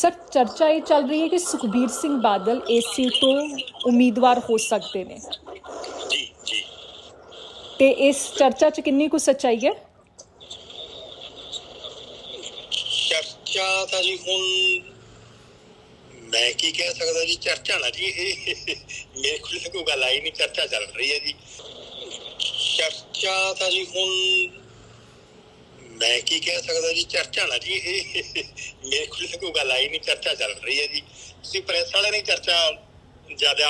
Sir ਚਰਚਾ ਇਹ ਚੱਲ ਰਹੀ ਹੈ ਕਿ ਸੁਖਬੀਰ ਸਿੰਘ ਬਾਦਲ ਇਸ ਸੀਟ ਤੋਂ ਉਮੀਦਵਾਰ ਹੋ ਸਕਦੇ ਨੇ। ਜੀ ਜੀ। ਤੇ ਇਸ ਚਰਚਾ 'ਚ ਕਿੰਨੀ ਕੁ ਸੱਚਾਈ ਹੈ? ਚਰਚਾ ਤਾਂ ਜੀ ਹੁਣ ਮੈਂ ਕੀ ਕਹਿ ਸਕਦਾ ਜੀ ਚਰਚਾ ਨਾ ਜੀ ਇਹ ਮੇਰੇ ਕੋਲ ਕੋਈ ਗੱਲ ਆਈ ਨਹੀਂ ਚਰਚਾ ਚੱਲ ਰਹੀ ਹੈ ਜੀ। ਚਰਚਾ ਤਾਂ ਜੀ ਹੁਣ ਮੈਂ ਕੀ ਕਹਿ ਸਕਦਾ ਜੀ ਚਰਚਾ ਨਾ ਜੀ। ਇਹ ਮੇਰੇ ਕੋਲ ਤਾਂ ਕੋਈ ਗੱਲ ਆਈ ਨਹੀਂ ਚਰਚਾ ਚੱਲ ਰਹੀ ਹੈ ਜੀ। ਤੁਸੀਂ ਪ੍ਰੈਸ ਵਾਲੇ ਨੇ ਚਰਚਾ ਜ਼ਿਆਦਾ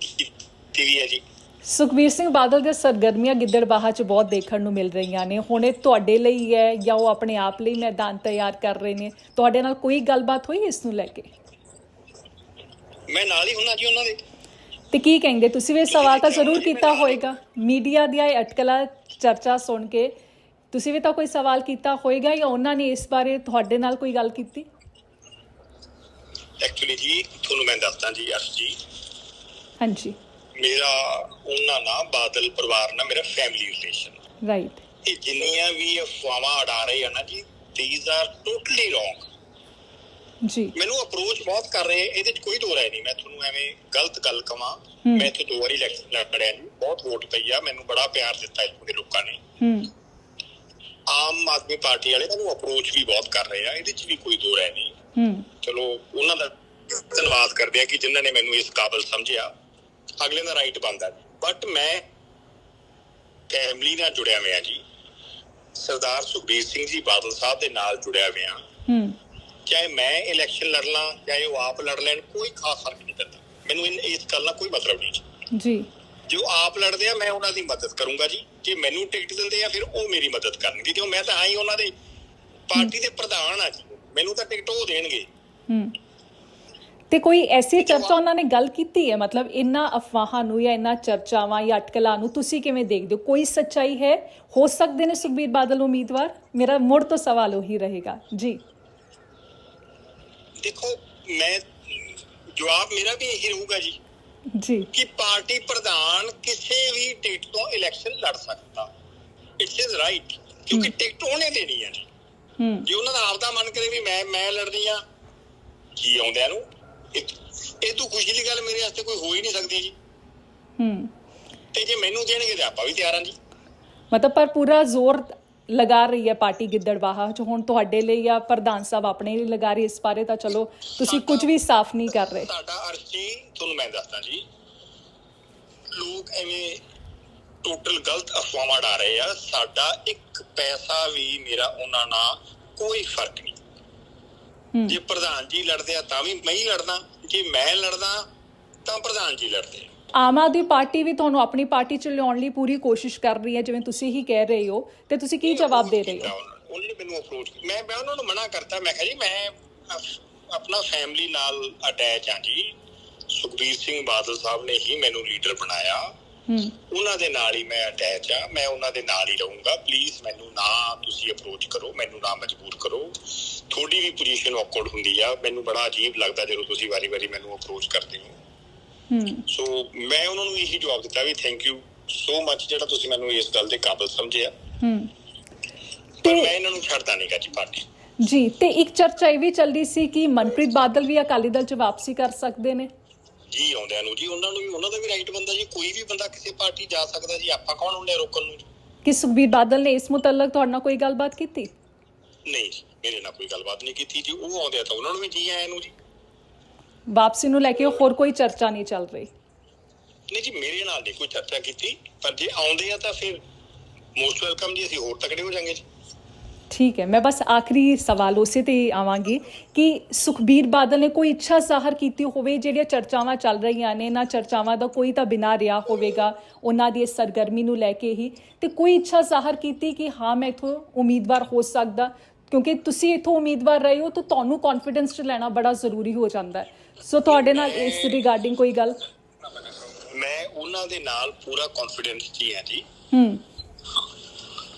ਕੀਤੀ ਹੈ ਜੀ। ਸੁਖਬੀਰ ਸਿੰਘ ਬਾਦਲ ਦੇ ਸਰਗਰਮੀਆਂ ਗਿੱਦੜਬਾਹਾ 'ਚ ਬਹੁਤ ਦੇਖਣ ਨੂੰ ਮਿਲ ਰਹੀਆਂ ਨੇ। ਹੁਣ ਇਹ ਤੁਹਾਡੇ ਲਈ ਹੈ ਜਾਂ ਉਹ ਆਪਣੇ ਆਪ ਲਈ ਮੈਦਾਨ ਤਿਆਰ ਕਰ ਰਹੇ ਨੇ? ਤੁਹਾਡੇ ਨਾਲ ਕੋਈ ਗੱਲਬਾਤ ਹੋਈ ਇਸ ਨੂੰ ਲੈ ਕੇ? ਮੈਂ ਨਾਲ ਹੀ ਹੁੰਨਾ ਜੀ ਉਹਨਾਂ ਦੇ। ਤੇ ਕੀ ਕਹਿੰਦੇ? ਤੁਸੀਂ ਵੀ ਸਵਾਲ ਤਾਂ ਜ਼ਰੂਰ ਕੀਤਾ ਹੋਵੇਗਾ ਮੀਡੀਆ ਦੀਆਂ ਇਹ ਅਟਕਲਾਂ ਚਰਚਾ ਸੁਣ ਕੇ ਤੁਸੀਂ ਵੀ ਤਾਂ ਕੋਈ ਸਵਾਲ ਕੀਤਾ ਹੋਵੇਗਾ ਜਾਂ ਉਹਨਾਂ ਨੇ ਇਸ ਬਾਰੇ ਤੁਹਾਡੇ ਨਾਲ ਕੋਈ ਗੱਲ ਕੀਤੀ? ਐਕਚੁਅਲੀ ਜੀ ਤੁਹਾਨੂੰ ਮੈਂ ਦੱਸਦਾ ਜੀ ਯਸ਼ ਜੀ। ਹਾਂਜੀ। ਮੇਰਾ ਉਹਨਾਂ ਨਾਲ ਬਾਦਲ ਪਰਿਵਾਰ ਨਾਲ ਮੇਰਾ ਫੈਮਿਲੀ ਰਿਲੇਸ਼ਨ ਰਾਈਟ ਇਹ ਜਿੰਨੀਆਂ ਵੀ ਅਫਵਾਹਾਂ ਉਡਾ ਰਹੇ ਆ ਨਾ ਜੀ ਥੀਸ ਆਰ ਟੋਟਲੀ ਰੋਂਗ ਜੀ। ਮੈਨੂੰ ਅਪਰੋਚ ਬਹੁਤ ਕਰ ਰਹੇ ਇਹਦੇ ਚ ਕੋਈ ਦੋ ਰਾਏ ਨਹੀਂ। ਮੈਂ ਤੁਹਾਨੂੰ ਐਵੇਂ ਗਲਤ ਗੱਲ ਕਵਾਂ। ਮੈਂ ਇੱਥੇ ਦੋ ਵਾਰੀ ਇਲੈਕਸ਼ਨ ਲੜਿਆ ਜੀ। ਬਹੁਤ ਵੋਟ ਪਈ ਆ ਮੈਨੂੰ ਬੜਾ ਪਿਆਰ ਦਿੱਤਾ ਇੱਥੋਂ ਦੇ ਲੋਕਾਂ ਨੇ। ਹੂੰ। ਆਮ ਆਦਮੀ ਪਾਰਟੀ ਵਾਲੇ ਮੈਨੂੰ ਅਪਰੋਚ ਵੀ ਬਹੁਤ ਕਰ ਰਹੇ ਆ ਇਹਦੇ ਚ ਵੀ ਕੋਈ ਦੋ ਰਾਏ ਨਹੀਂ। ਹੂੰ। ਚਲੋ ਉਹਨਾਂ ਦਾ ਧੰਨਵਾਦ ਕਰਦੇ ਆ ਕਿ ਜਿਨ੍ਹਾਂ ਨੇ ਮੈਨੂੰ ਇਸ ਕਾਬਲ ਸਮਝਿਆ। ਅਗਲੇ ਦਾ ਰਾਈਟ ਬਣਦਾ ਬਟ ਮੈਂ ਫੈਮਿਲੀ ਨਾਲ ਜੁੜਿਆ ਹੋਇਆ ਜੀ। ਸਰਦਾਰ ਸੁਖਬੀਰ ਸਿੰਘ ਜੀ ਬਾਦਲ ਸਾਹਿਬ ਦੇ ਨਾਲ ਜੁੜਿਆ ਹੋਇਆ। ਹੂੰ। ਚਾਹੇ ਮੈਂ ਇਲੈਕਸ਼ਨ ਲੜ ਲਾਂ ਚਾਹੇ ਉਹ ਆਪ ਲੜ ਲੈਣ ਕੋਈ ਖਾਸ ਫ਼ਰਕ ਨਹੀਂ ਪੈਂਦਾ। ਮੈਨੂੰ ਇਸ ਗੱਲ ਨਾਲ ਕੋਈ ਮਤਲਬ ਨਹੀਂ ਜੀ। ਜੀ ਆਪ ਲੜਦੇ ਆ ਮੈਂ ਉਹਨਾਂ ਦੀ ਮਦਦ ਕਰੂੰਗਾ ਜੀ। ਜੇ ਮੈਨੂੰ ਟਿਕਟ ਦਿੰਦੇ ਆ ਫਿਰ ਉਹ ਮੇਰੀ ਮਦਦ ਕਰਨਗੇ ਕਿਉਂ? ਮੈਂ ਤਾਂ ਆਈ ਉਹਨਾਂ ਦੇ ਪਾਰਟੀ ਦੇ ਪ੍ਰਧਾਨ ਆ ਜੀ। ਮੈਨੂੰ ਤਾਂ ਟਿਕਟ ਉਹ ਦੇਣਗੇ। ਹੂੰ। ਤੇ ਕੋਈ ਐਸੀ ਚਰਚਾ ਉਹਨਾਂ ਨੇ ਗੱਲ ਕੀਤੀ ਹੈ? ਮਤਲਬ ਇੰਨਾ ਅਫਵਾਹਾਂ ਨੂੰ ਜਾਂ ਇੰਨਾ ਚਰਚਾਵਾਂ ਜਾਂ ਅਟਕਲਾਂ ਨੂੰ ਤੁਸੀਂ ਕਿਵੇਂ ਦੇਖਦੇ ਹੋ? ਕੋਈ ਸੱਚਾਈ ਹੈ? ਹੋ ਸਕਦੇ ਨੇ ਸੁਖਬੀਰ ਬਾਦਲ ਉਮੀਦਵਾਰ? ਮੇਰਾ ਮੁੜ ਤੋਂ ਸਵਾਲ ਉਹੀ ਰਹੇਗਾ। ਜੀ। ਦੇਖੋ ਮੈਂ ਜਵਾਬ ਮੇਰਾ ਵੀ ਇਹੀ ਰਹੂਗਾ ਜੀ। ਜੀ। ਕਿ ਪਾਰਟੀ ਪ੍ਰਧਾਨ ਕਿਸੇ ਵੀ ਟਿਕਟ ਤੋਂ ਇਲੈਕਸ਼ਨ ਲੜ ਸਕਦਾ। ਇਟਸ ਇਜ਼ ਰਾਈਟ ਕਿਉਂਕਿ ਟਿਕਟ ਉਹਨੇ ਦੇਣੀ ਹੈ। ਜੀ ਹੂੰ। ਜੇ ਉਹਨਾਂ ਦਾ ਆਪਦਾ ਮਨ ਕਰੇ ਵੀ ਮੈਂ ਮੈਂ ਲੜਦੀ ਆ ਜੀ ਆਉਂਦਿਆਂ ਨੂੰ ਇਹ ਇਹ ਤੋਂ ਖੁਸ਼ੀ ਦੀ ਗੱਲ ਮੇਰੇ ਵਾਸਤੇ ਕੋਈ ਹੋ ਹੀ ਨਹੀਂ ਸਕਦੀ ਜੀ। ਹੂੰ। ਤੇ ਜੇ ਮੈਨੂੰ ਦੇਣਗੇ ਤੇ ਆਪਾਂ ਵੀ ਤਿਆਰ ਹਾਂ ਜੀ। ਮਤਲਬ ਪਰ ਪੂਰਾ ਜ਼ੋਰ ਲਗਾ ਰਹੀ ਹੈ ਪਾਰਟੀ ਗਿੱਦੜਬਾਹਾ ਚ। ਹੁਣ ਤੁਹਾਡੇ ਲਈ ਜਾਂ ਪ੍ਰਧਾਨ ਸਾਹਿਬ ਆਪਣੇ ਲਈ ਲਗਾ ਰਹੀ ਇਸ ਬਾਰੇ ਤਾਂ ਚਲੋ ਤੁਸੀਂ ਕੁਝ ਵੀ ਸਾਫ਼ ਨਹੀਂ ਕਰ ਰਹੇ। ਸਾਡਾ ਅਰਸ਼ ਜੀ ਤੁਹਾਨੂੰ ਮੈਂ ਦੱਸਦਾ ਜੀ ਲੋਕ ਐਵੇਂ ਟੋਟਲ ਗਲਤ ਅਫਵਾਹਾਂ ਡਾ ਰਹੇ ਆ। ਸਾਡਾ ਇੱਕ ਪੈਸਾ ਵੀ ਮੇਰਾ ਉਹਨਾਂ ਨਾਲ ਕੋਈ ਫ਼ਰਕ ਨਹੀਂ। ਜੇ ਪ੍ਰਧਾਨ ਜੀ ਲੜਦੇ ਆ ਤਾਂ ਵੀ ਮੈਂ ਹੀ ਲੜਦਾ ਜੇ ਮੈਂ ਲੜਦਾ ਤਾਂ ਪ੍ਰਧਾਨ ਜੀ ਲੜਦੇ ਆ। ਆਮ ਆਦਮੀ ਪਾਰਟੀ ਵੀ ਤੁਹਾਨੂੰ ਆਪਣੀ ਪਾਰਟੀ ਚ ਲਿਆਉਣ ਲਈ ਪੂਰੀ ਕੋਸ਼ਿਸ਼ ਕਰ ਰਹੀ ਹੈ ਜਿਵੇਂ ਤੁਸੀਂ ਹੀ ਕਹਿ ਰਹੇ ਹੋ। ਤੇ ਤੁਸੀਂ ਕੀ ਜਵਾਬ ਦੇ ਰਹੇ ਹੋ? ਉਹਨਾਂ ਨੇ ਮੈਨੂੰ ਅਪਰੋਚ ਮੈਂ ਮੈਂ ਉਹਨਾਂ ਨੂੰ ਮਨਾ ਕਰਤਾ। ਮੈਂ ਕਿਹਾ ਜੀ ਮੈਂ ਆਪਣਾ ਫੈਮਿਲੀ ਨਾਲ ਅਟੈਚ ਹਾਂ ਜੀ। ਸੁਖਬੀਰ ਸਿੰਘ ਬਾਦਲ ਸਾਹਿਬ ਨੇ ਹੀ ਮੈਨੂੰ ਲੀਡਰ ਬਣਾਇਆ। ਉਹਨਾਂ ਦੇ ਨਾਲ ਹੀ ਮੈਂ ਅਟੈਚ ਆ ਮੈਂ ਉਹਨਾਂ ਦੇ ਨਾਲ ਹੀ ਰਹੂੰਗਾ। ਪਲੀਜ਼ ਮੈਨੂੰ ਨਾ ਤੁਸੀਂ ਅਪਰੋਚ ਕਰੋ ਮੈਨੂੰ ਨਾ ਮਜਬੂਰ ਕਰੋ। ਤੁਹਾਡੀ ਵੀ ਪੋਜੀਸ਼ਨ ਔਕਵਰਡ ਹੁੰਦੀ ਆ। ਮੈਨੂੰ ਬੜਾ ਅਜੀਬ ਲੱਗਦਾ ਜਦੋਂ ਤੁਸੀਂ ਵਾਰੀ-ਵਾਰੀ ਮੈਨੂੰ ਅਪਰੋਚ ਕਰਦੇ ਹੂੰ। ਸੋ ਮੈਂ ਉਹਨਾਂ ਨੂੰ ਇਹੀ ਜਵਾਬ ਦਿੱਤਾ ਵੀ ਥੈਂਕ ਯੂ ਸੋ ਮੱਚ ਜਿਹੜਾ ਤੁਸੀਂ ਮੈਨੂੰ ਇਸ ਗੱਲ ਦੇ ਕਾਬਿਲ ਸਮਝਿਆ। ਹੂੰ। ਪਰ ਮੈਂ ਇਹਨਾਂ ਨੂੰ ਛੱਡਦਾ ਨਹੀਂਗਾ ਜੀ ਪਾਰਟੀ। ਜੀ ਤੇ ਇੱਕ ਚਰਚਾ ਇਹ ਵੀ ਚੱਲ ਰਹੀ ਸੀ ਕਿ ਮਨਪ੍ਰੀਤ ਬਾਦਲ ਵੀ ਅਕਾਲੀ ਦਲ ਚ ਵਾਪਸੀ ਕਰ ਸਕਦੇ ਨੇ। ਜੀ ਆਉਂਦਿਆਂ ਨੂੰ ਜੀ ਉਹਨਾਂ ਨੂੰ ਵੀ ਉਹਨਾਂ ਦਾ ਵੀ ਰਾਈਟ ਬੰਦਾ ਜੀ। ਕੋਈ ਵੀ ਬੰਦਾ ਕਿਸੇ ਪਾਰਟੀ ਜਾ ਸਕਦਾ ਜੀ। ਆਪਾਂ ਕੌਣ ਹੁੰਦੇ ਰੋਕਣ ਨੂੰ? ਕਿ ਸੁਖਬੀਰ ਬਾਦਲ ਨੇ ਇਸ ਮੁਤਲਕ ਤੁਹਾਡੇ ਨਾਲ ਕੋਈ ਗੱਲਬਾਤ ਕੀਤੀ? ਨਹੀਂ ਮੇਰੇ ਨਾਲ ਕੋਈ ਗੱਲਬਾਤ ਨਹੀਂ ਕੀਤੀ ਜੀ। ਉਹ ਆਉਂਦੇ ਤਾਂ ਉਹਨਾਂ ਨੂੰ ਵੀ ਜੀ ਆਇਆਂ ਨੂੰ ਜੀ। ਵਾਪਸੀ ਨੂੰ ਲੈ ਕੇ ਹੋਰ ਕੋਈ ਚਰਚਾ ਨਹੀਂ ਚੱਲ ਰਹੀ। ਨਹੀਂ ਜੀ ਮੇਰੇ ਨਾਲ ਨਹੀਂ ਕੋਈ ਚਰਚਾ ਕੀਤੀ ਪਰ ਜੇ ਆਉਂਦੇ ਆ ਤਾਂ ਫਿਰ ਮੋਸਟ ਵੈਲਕਮ ਜੀ ਅਸੀਂ ਹੋਰ ਤਕੜੇ ਹੋ ਜਾਾਂਗੇ ਜੀ। ਠੀਕ ਹੈ ਮੈਂ ਬਸ ਆਖਰੀ ਸਵਾਲ ਉਸੇ ਤੇ ਆਵਾਂਗੀ ਕਿ ਸੁਖਬੀਰ ਬਾਦਲ ਨੇ ਕੋਈ ਇੱਛਾ ਜ਼ਾਹਰ ਕੀਤੀ ਹੋਵੇ ਜਿਹੜੀਆਂ ਚਰਚਾਵਾਂ ਚੱਲ ਰਹੀਆਂ ਨੇ ਨਾ ਚਰਚਾਵਾਂ ਦਾ ਕੋਈ ਤਾਂ ਬਿਨਾ ਰਿਹਾ ਹੋਵੇਗਾ ਉਹਨਾਂ ਦੀ ਇਸ ਸਰਗਰਮੀ ਨੂੰ ਲੈ ਕੇ ਹੀ। ਤੇ ਕੋਈ ਇੱਛਾ ਜ਼ਾਹਰ ਕੀਤੀ ਕਿ ਹਾਂ ਮੈਂ ਇਥੋਂ ਉਮੀਦਵਾਰ ਹੋ ਸਕਦਾ ਕਿਉਂਕਿ ਤੁਸੀਂ ਇਥੋਂ ਉਮੀਦਵਾਰ ਰਹੇ ਹੋ ਤਾਂ ਤੁਹਾਨੂੰ ਕੌਨਫੀਡੈਂਸ ਚ ਲੈਣਾ ਬੜਾ ਜ਼ਰੂਰੀ ਹੋ ਜਾਂਦਾ ਹੈ। ਸੋ ਤੁਹਾਡੇ ਨਾਲ ਇਸ ਰਿਗਾਰਡਿੰਗ ਕੋਈ ਗੱਲ? ਮੈਂ ਉਹਨਾਂ ਦੇ ਨਾਲ ਪੂਰਾ ਕੌਨਫੀਡੈਂਸ 'ਚ ਹੀ ਜੀ। ਹੂੰ।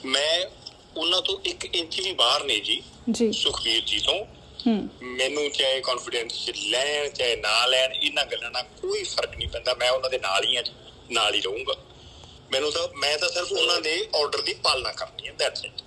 ਮੈਂ ਉਹਨਾਂ ਤੋਂ 1 ਇੰਚ ਵੀ ਬਾਹਰ ਨਹੀਂ ਜੀ ਜੀ। ਸੁਖਵੀਰ ਜੀ ਤੋਂ। ਮੈਨੂੰ ਚਾਹੇ ਕੌਨਫੀਡੈਂਸ ਚ ਲੈਣ ਚਾਹੇ ਨਾ ਲੈਣ ਇਹਨਾਂ ਗੱਲਾਂ ਨਾਲ ਕੋਈ ਫ਼ਰਕ ਨਹੀਂ ਪੈਂਦਾ। ਮੈਂ ਉਹਨਾਂ ਦੇ ਨਾਲ ਹੀ ਹਾਂ ਜੀ ਨਾਲ ਹੀ ਰਹੂੰਗਾ। ਮੈਨੂੰ ਤਾਂ ਮੈਂ ਤਾਂ ਸਿਰਫ ਉਹਨਾਂ ਦੇ ਆਰਡਰ ਦੀ ਪਾਲਣਾ ਕਰਨੀ ਹੈ ਦੈਟਸ ਇਟ